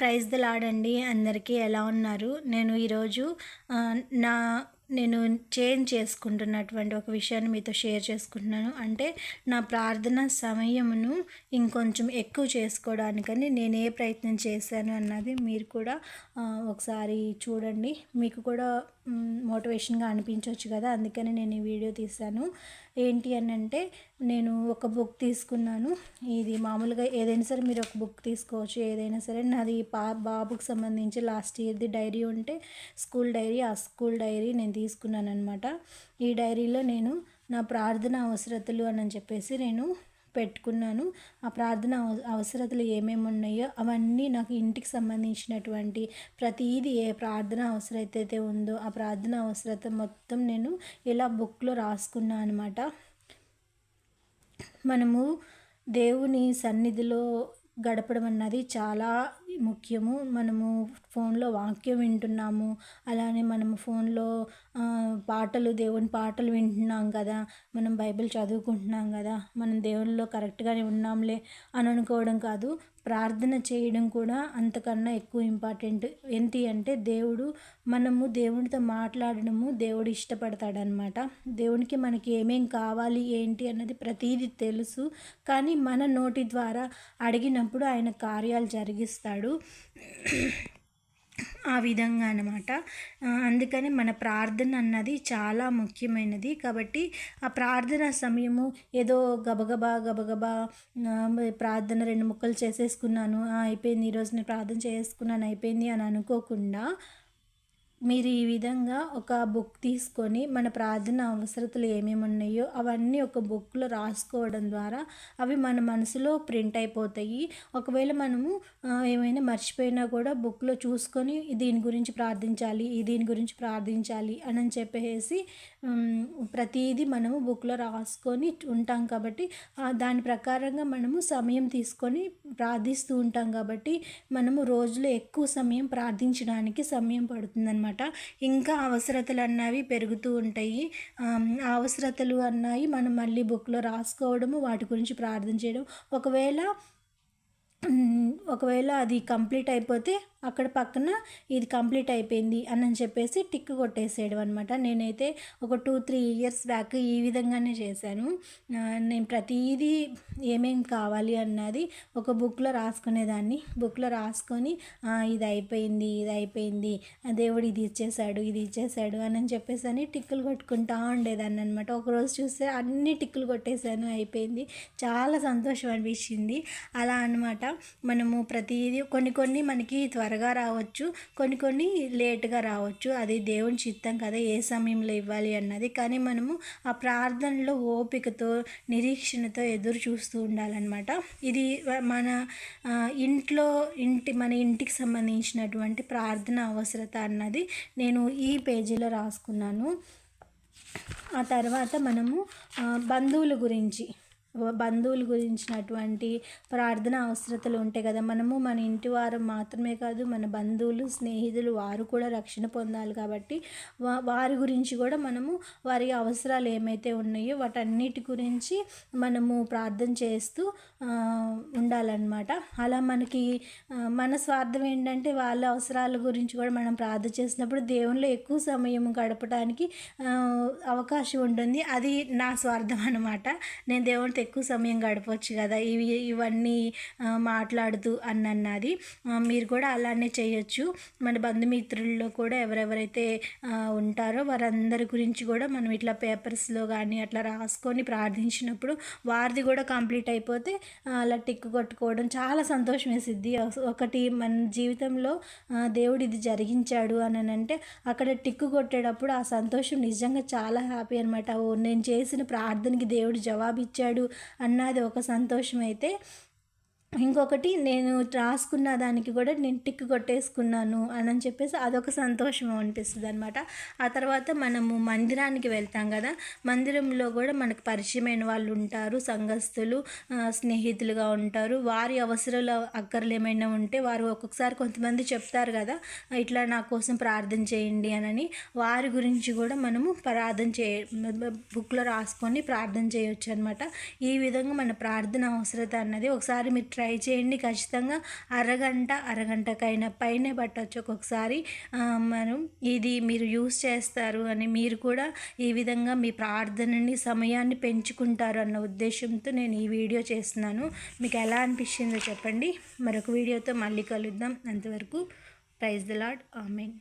Praise లాడండి అందరికీ ఎలా ఉన్నారు? నేను ఈరోజు నా నేను చేంజ్ చేసుకుంటున్నటువంటి ఒక విషయాన్ని మీతో షేర్ చేసుకుంటున్నాను. అంటే నా ప్రార్థన సమయమును ఇంకొంచెం ఎక్కువ చేసుకోవడానికని నేను ఏ ప్రయత్నం చేశాను అన్నది మీరు కూడా ఒకసారి చూడండి. మీకు కూడా మోటివేషన్గా అనిపించవచ్చు కదా అందుకని నేను ఈ వీడియో తీశాను. ఏంటి అని అంటే నేను ఒక బుక్ తీసుకున్నాను. ఇది మామూలుగా ఏదైనా సరే మీరు ఒక బుక్ తీసుకోవచ్చు. ఏదైనా సరే నాది పా బాబుకి సంబంధించి లాస్ట్ ఇయర్ది డైరీ ఉంటే స్కూల్ డైరీ ఆ స్కూల్ డైరీ నేను తీసుకున్నాను అనమాట ఈ డైరీలో నేను నా ప్రార్థన అవసరతలు అని చెప్పేసి నేను పెట్టుకున్నాను. ఆ ప్రార్థన అవసరతలు ఏమేమి ఉన్నాయో అవన్నీ నాకు ఇంటికి సంబంధించినటువంటి ప్రతిదీ ఏ ప్రార్థన అవసరత ఉందో ఆ ప్రార్థన అవసరత మొత్తం నేను ఇలా బుక్లో రాసుకున్నాను అనమాట మనము దేవుని సన్నిధిలో గడపడం అన్నది చాలా ముఖ్యము. మనము ఫోన్లో వాక్యం వింటున్నాము. అలానే మనము ఫోన్లో పాటలు దేవుని పాటలు వింటున్నాం కదా. మనం బైబిల్ చదువుకుంటున్నాం కదా. మనం దేవునిలో కరెక్ట్గానే ఉన్నాంలే అని అనుకోవడం కాదు. ప్రార్థన చేయడం కూడా అంతకన్నా ఎక్కువ ఇంపార్టెంట్. ఏంటి అంటే దేవుడు మనము దేవునితో మాట్లాడడము దేవుడు ఇష్టపడతాడనమాట. దేవునికి మనకి ఏమేం కావాలి ఏంటి అన్నది ప్రతీది తెలుసు. కానీ మన నోటి ద్వారా అడిగినప్పుడు ఆయన కార్యాలు జరిగిస్తాడు. ఆ విధంగా అనమాట అందుకని మన ప్రార్థన అన్నది చాలా ముఖ్యమైనది. కాబట్టి ఆ ప్రార్థన సమయము ఏదో గబగబా గబగబా ప్రార్థన రెండు ముక్కలు చేసేసుకున్నాను అయిపోయింది ఈరోజు నేను ప్రార్థన చేసుకున్నాను అయిపోయింది అని అనుకోకుండా మీరు ఈ విధంగా ఒక బుక్ తీసుకొని మన ప్రార్థన అవసరతలు ఏమేమి ఉన్నాయో అవన్నీ ఒక బుక్లో రాసుకోవడం ద్వారా అవి మన మనసులో ప్రింట్ అయిపోతాయి. ఒకవేళ మనము ఏమైనా మర్చిపోయినా కూడా బుక్లో చూసుకొని దీని గురించి ప్రార్థించాలి దీని గురించి ప్రార్థించాలి అని చెప్పేసి ప్రతిదీ మనము బుక్లో రాసుకొని ఉంటాం కాబట్టి దాని ప్రకారంగా మనము సమయం తీసుకొని ప్రార్థిస్తూ ఉంటాం కాబట్టి మనము రోజులో ఎక్కువ సమయం ప్రార్థించడానికి సమయం పడుతుందన్నమాట. అనమాట. ఇంకా అవసరతలు అన్నవి పెరుగుతూ ఉంటాయి. అవసరతలు అన్నవి మనం మళ్ళీ బుక్లో రాసుకోవడము వాటి గురించి ప్రార్థన చేయడం. ఒకవేళ ఒకవేళ అది కంప్లీట్ అయిపోతే అక్కడ పక్కన ఇది కంప్లీట్ అయిపోయింది అని చెప్పేసి టిక్ కొట్టేసేయడం అనమాట నేనైతే ఒక టూ త్రీ ఇయర్స్ బ్యాక్ ఈ విధంగానే చేశాను. నేను ప్రతిదీ ఏమేమి కావాలి అన్నది ఒక బుక్లో రాసుకునేదాన్ని. బుక్లో రాసుకొని ఇది అయిపోయింది ఇది అయిపోయింది దేవుడు ఇది ఇచ్చేసాడు ఇది ఇచ్చేసాడు అని చెప్పేసి అని టిక్కులు కొట్టుకుంటా ఉండేదాన్ని అనమాట ఒకరోజు చూస్తే అన్ని టిక్కులు కొట్టేశాను అయిపోయింది. చాలా సంతోషం అనిపించింది. అలా అనమాట మనము ప్రతిదీ కొన్ని కొన్ని మనకి త్వరగా రావచ్చు కొన్ని కొన్ని లేట్గా రావచ్చు. అది దేవుని చిత్తం కదా ఏ సమయంలో ఇవ్వాలి అన్నది. కానీ మనము ఆ ప్రార్థనలో ఓపికతో నిరీక్షణతో ఎదురు చూస్తూ ఉండాలన్నమాట. ఇది మన ఇంట్లో ఇంటి మన ఇంటికి సంబంధించినటువంటి ప్రార్థన అవసరత అన్నది నేను ఈ పేజీలో రాసుకున్నాను. ఆ తర్వాత మనము బంధువుల గురించి బంధువుల గురించినటువంటి ప్రార్థన అవసరతలు ఉంటాయి కదా. మనము మన ఇంటి వారు మాత్రమే కాదు మన బంధువులు స్నేహితులు వారు కూడా రక్షణ పొందాలి కాబట్టి వారి గురించి కూడా మనము వారి అవసరాలు ఏమైతే ఉన్నాయో వాటన్నిటి గురించి మనము ప్రార్థన చేస్తూ ఉండాలన్నమాట. అలా మనకి మన స్వార్థం ఏంటంటే వాళ్ళ అవసరాల గురించి కూడా మనం ప్రార్థన చేసినప్పుడు దేవునిలో ఎక్కువ సమయం గడపడానికి అవకాశం ఉంటుంది. అది నా స్వార్థం అనమాట నేను దేవుని దేవునితో ఎక్కువ సమయం గడపవచ్చు కదా. ఇవి ఇవన్నీ మాట్లాడుతూ అన్నది. మీరు కూడా అలానే చేయొచ్చు. మన బంధుమిత్రుల్లో కూడా ఎవరెవరైతే ఉంటారో వారందరి గురించి కూడా మనం ఇట్లా పేపర్స్లో కానీ అట్లా రాసుకొని ప్రార్థించినప్పుడు వారిది కూడా కంప్లీట్ అయిపోతే అలా టిక్ కొట్టుకోవడం చాలా సంతోషం వేసిద్ది. ఒకటి మన జీవితంలో దేవుడు ఇది జరిగించాడు అని అంటే అక్కడ టిక్కు కొట్టేటప్పుడు ఆ సంతోషం నిజంగా చాలా హ్యాపీ అనమాట నేను చేసిన ప్రార్థనకి దేవుడు జవాబిచ్చాడు. అన్నది ఒక సంతోషం అయితే ఇంకొకటి నేను రాసుకున్న దానికి కూడా నేను టిక్ కొట్టేసుకున్నాను అని చెప్పేసి అదొక సంతోషం అనిపిస్తుంది అనమాట ఆ తర్వాత మనము మందిరానికి వెళ్తాం కదా మందిరంలో కూడా మనకు పరిచయమైన వాళ్ళు ఉంటారు సంఘస్థులు స్నేహితులుగా ఉంటారు. వారి అవసరాలు అక్కర్లు ఏమైనా ఉంటే వారు ఒక్కొక్కసారి కొంతమంది చెప్తారు కదా ఇట్లా నా కోసం ప్రార్థన చేయండి అని వారి గురించి కూడా మనము ప్రార్థన చే బుక్లో రాసుకొని ప్రార్థన చేయొచ్చు అనమాట ఈ విధంగా మన ప్రార్థన అవసరత అన్నది ఒకసారి మీరు ట్రై చేయండి. ఖచ్చితంగా అరగంట అరగంటకైనా పైనే పట్టచ్చు ఒక్కొక్కసారి. మనం ఇది మీరు యూస్ చేస్తారు అని మీరు కూడా ఈ విధంగా మీ ప్రార్థనని సమయాన్ని పెంచుకుంటారు అన్న ఉద్దేశంతో నేను ఈ వీడియో చేస్తున్నాను. మీకు ఎలా అనిపించిందో చెప్పండి. మరొక వీడియోతో మళ్ళీ కలుద్దాం. అంతవరకు ప్రైజ్ ద లాడ్ ఆమెన్.